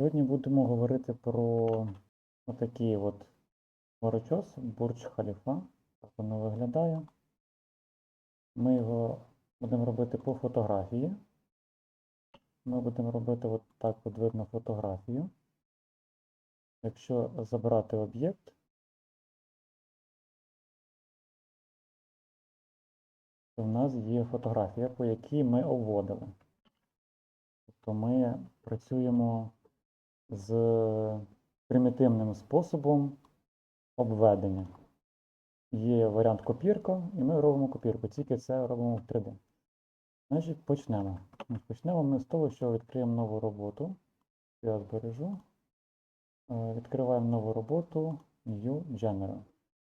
Сьогодні будемо говорити про отакий от хмарочос Бурдж Халіфа. Так воно виглядає. Ми його будемо робити по фотографії. Ми будемо робити от так от видно фотографію. Якщо забрати об'єкт, то в нас є фотографія, по якій ми обводили. Тобто ми працюємо з примітивним способом обведення. Є варіант копірка, і ми робимо копірку, тільки це робимо в 3D. Значить, почнемо. Почнемо ми з того, що відкриємо нову роботу. Я збережу. Е, Відкриваємо нову роботу New General.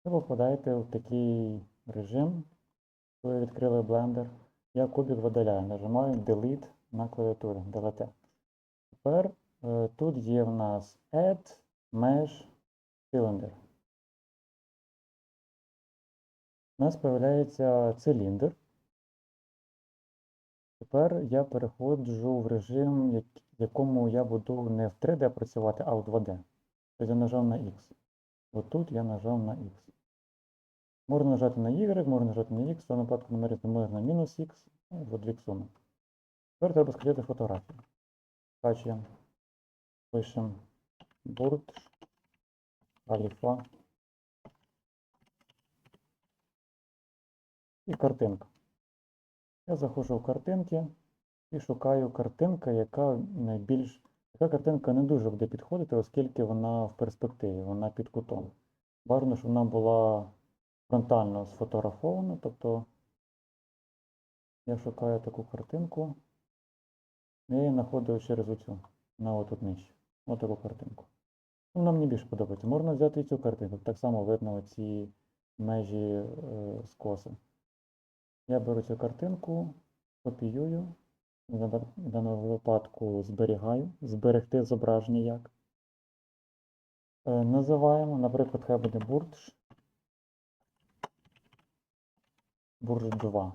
Ви попадаєте в такий режим, коли відкрили Blender. Я кубик видаляю, нажимаю Delete на клавіатурі Delete. Тепер тут є в нас Add Mesh Cylinder. У нас з'являється циліндр. Тепер я переходжу в режим, в якому я буду не в 3D працювати, а в 2D. Тобто я нажав на X. Отут я нажав на X. Можна нажати на Y, можна нажати на X, в цьому випадку намірити можна мінус X, дві суми. Тепер треба скачати фотографію. Скачуємо. Пишемо Бурдж Аліфа. І картинка. Я заходжу в картинки і шукаю картинка, яка найбільш. Така картинка не дуже буде підходити, оскільки вона в перспективі, вона під кутом. Бажано, щоб вона була фронтально сфотографована, тобто я шукаю таку картинку. Я її знаходжу через оцю, на отут нижче. Ось таку картинку. Ну, Вона мені більше подобається. Можна взяти і цю картинку. Так само видно оці межі е, скоси. Я беру цю картинку, копіюю, в даному випадку зберігаю, зберегти зображення як. Е, називаємо, наприклад, хай буде бурдж. Бурдж 2.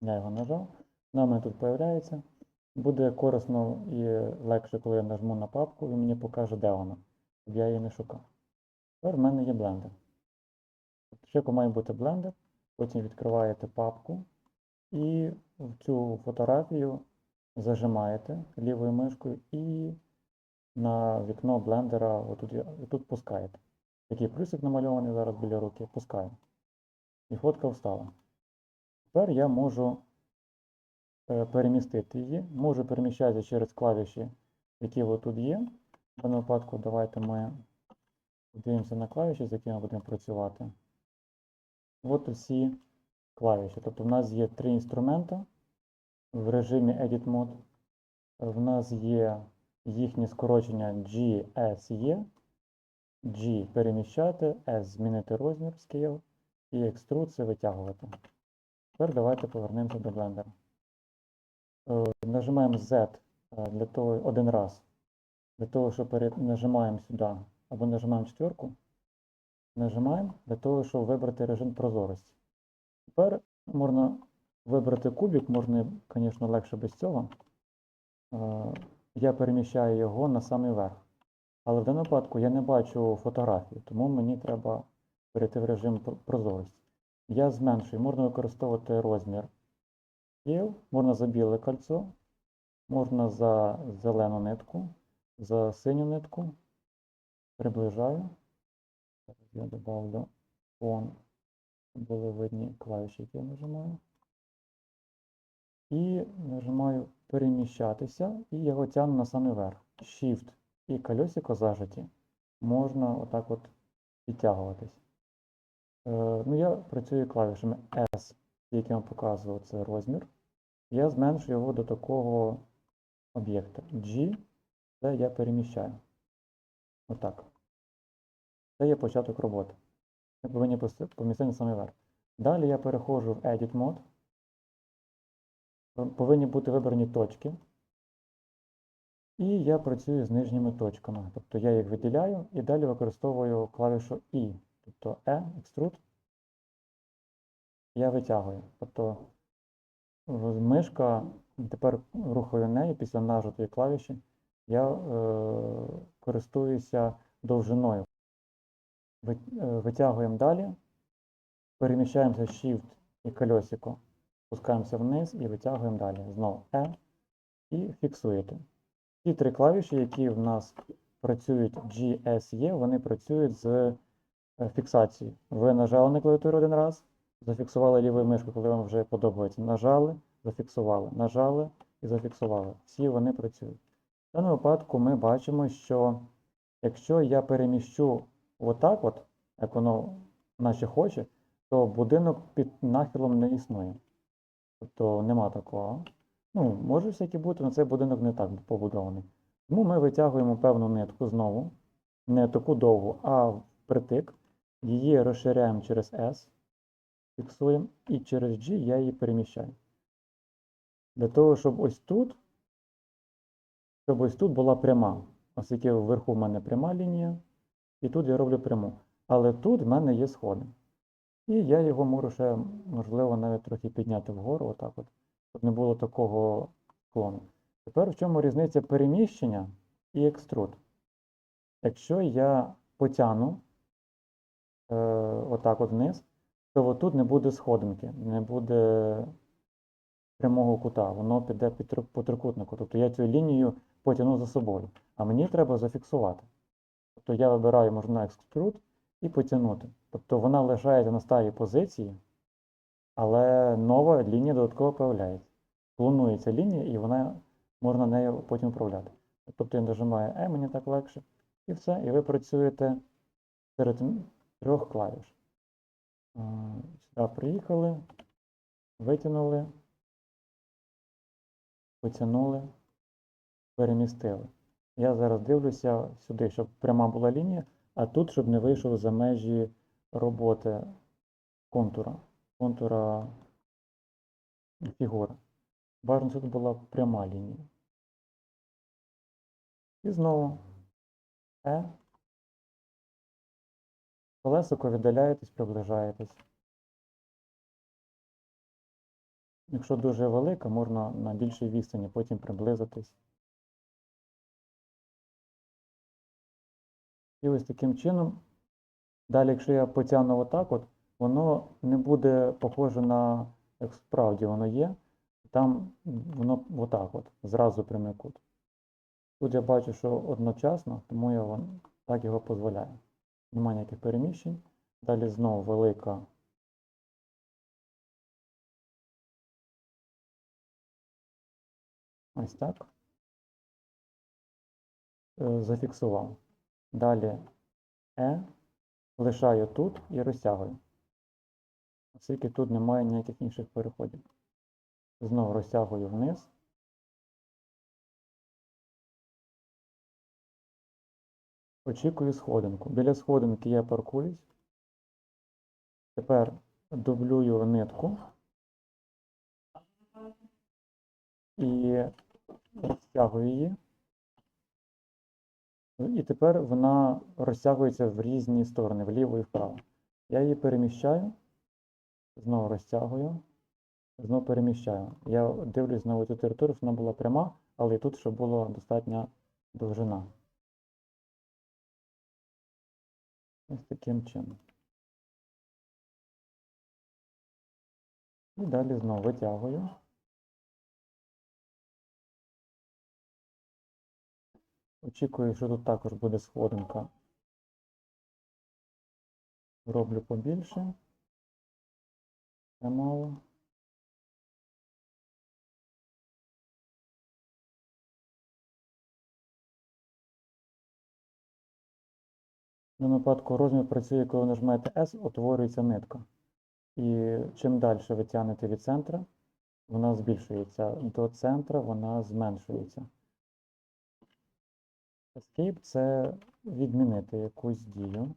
Я його нажав. На мене тут з'являється. Буде корисно і легше, коли я нажму на папку, він мені покаже, де вона, щоб я її не шукав. Тепер в мене є блендер. Спочатку має бути блендер, потім відкриваєте папку і в цю фотографію зажимаєте лівою мишкою і на вікно блендера отут, отут пускаєте. Такий плюсик намальований зараз біля руки, пускаю. І фотка встала. Тепер я можу перемістити її. Можу переміщатися через клавіші, які тут є. В даному випадку давайте ми подивимося на клавіші, з якими будемо працювати. От усі клавіші. Тобто в нас є три інструмента в режимі Edit Mode. В нас є їхнє скорочення GSE, G переміщати, S змінити розмір Scale і Extrude це витягувати. Тепер давайте повернемося до блендера. Е, Нажимаємо Z е, для того один раз. Для того, щоб нажимаємо сюди або нажимаємо четверку. Нажимаємо для того, щоб вибрати режим прозорості. Тепер можна вибрати кубик, можна, звісно, легше без цього. Е, Я переміщаю його на самий верх. Але в даному випадку я не бачу фотографії, тому мені треба перейти в режим прозорості. Я зменшую, можна використовувати розмір Scale, можна за біле кольцо, можна за зелену нитку, за синю нитку. Приближаю. Зараз я добавлю фон, щоб були видні клавіші, які я нажимаю. І нажимаю переміщатися, і його тягну на самий верх. Shift і колесико зажаті. Можна отак от підтягуватись. Е, ну, я працюю клавішами S, які вам показував, це розмір. Я зменшую його до такого об'єкта. G це я переміщаю. Отак. Це є початок роботи. Ми повинні помістити на самий верх. Далі я переходжу в Edit Mode. Повинні бути вибрані точки. І я працюю з нижніми точками. Тобто я їх виділяю і далі використовую клавішу I. Тобто E, Extrude. Я витягую. Тобто мишка тепер рухаю нею після нажатої клавіші. Я е, користуюся довжиною. Е, Витягуємо далі, переміщаємося Shift і колесико, спускаємося вниз і витягуємо далі. Знову E і фіксуєте. Ці три клавіші, які в нас працюють GSE, вони працюють з е, фіксацією. Ви нажали на клавіатуру один раз, зафіксували лівою мишкою, коли вам вже подобається. Нажали, зафіксували, нажали і зафіксували. Всі вони працюють. В даному випадку ми бачимо, що якщо я переміщу отак, от, як воно наче хоче, то будинок під нахилом не існує. Тобто нема такого. Ну, може всяке бути, але цей будинок не так побудований. Тому ми витягуємо певну нитку знову, не таку довгу, а впритик. Її розширяємо через S, фіксуємо, і через G я її переміщаю. Для того, щоб ось тут, щоб ось тут була пряма. Оскільки вверху в мене пряма лінія, і тут я роблю пряму. Але тут в мене є сходи. І я його можу ще, можливо, навіть трохи підняти вгору, отак от, щоб не було такого склону. Тепер в чому різниця переміщення і екструд? Якщо я потягну е, отак от вниз, то отут не буде сходинки, не буде прямого кута, воно піде по трикутнику. Тобто я цю лінію потягну за собою, а мені треба зафіксувати. Тобто я вибираю можна екструд і потягнути. Тобто вона лишається на старій позиції, але нова лінія додатково появляється. Планується лінія, і вона можна нею потім управляти. Тобто я нажимаю E, мені так легше, і все, і ви працюєте серед трьох клавіш. А, Сюди приїхали, витягнули, потягнули, перемістили. Я зараз дивлюся сюди, щоб пряма була лінія, а тут, щоб не вийшов за межі роботи контура, контура фігури. Бажано, щоб тут була пряма лінія. І знову Е. Колесико віддаляєтесь, приближаєтесь. Якщо дуже велика, можна на більшій відстані потім приблизитись. І ось таким чином, далі, якщо я потягну отак, от, воно не буде похоже на, як справді воно є, там воно отак от, зразу прямий кут. Тут я бачу, що одночасно, тому я так його дозволяю. Немає ніяких переміщень. Далі знову велика. Ось так. Е, Зафіксував. Далі Е. Лишаю тут і розтягую. Оскільки тут немає ніяких інших переходів. Знову розтягую вниз. Очікую сходинку. Біля сходинки я паркуюсь. Тепер дублюю нитку і розтягую її. І тепер вона розтягується в різні сторони, вліво і вправо. Я її переміщаю, знову розтягую, знову переміщаю. Я дивлюсь на цю територію, щоб вона була пряма, але і тут, щоб була достатня довжина. Ось таким чином. І далі знову витягую. Очікую, що тут також буде сходинка. Роблю побільше. Це мало. Даному випадку розмір працює, коли нажмете S, утворюється нитка. І чим далі ви тягнете від центра, вона збільшується. До центра вона зменшується. Escape це відмінити якусь дію.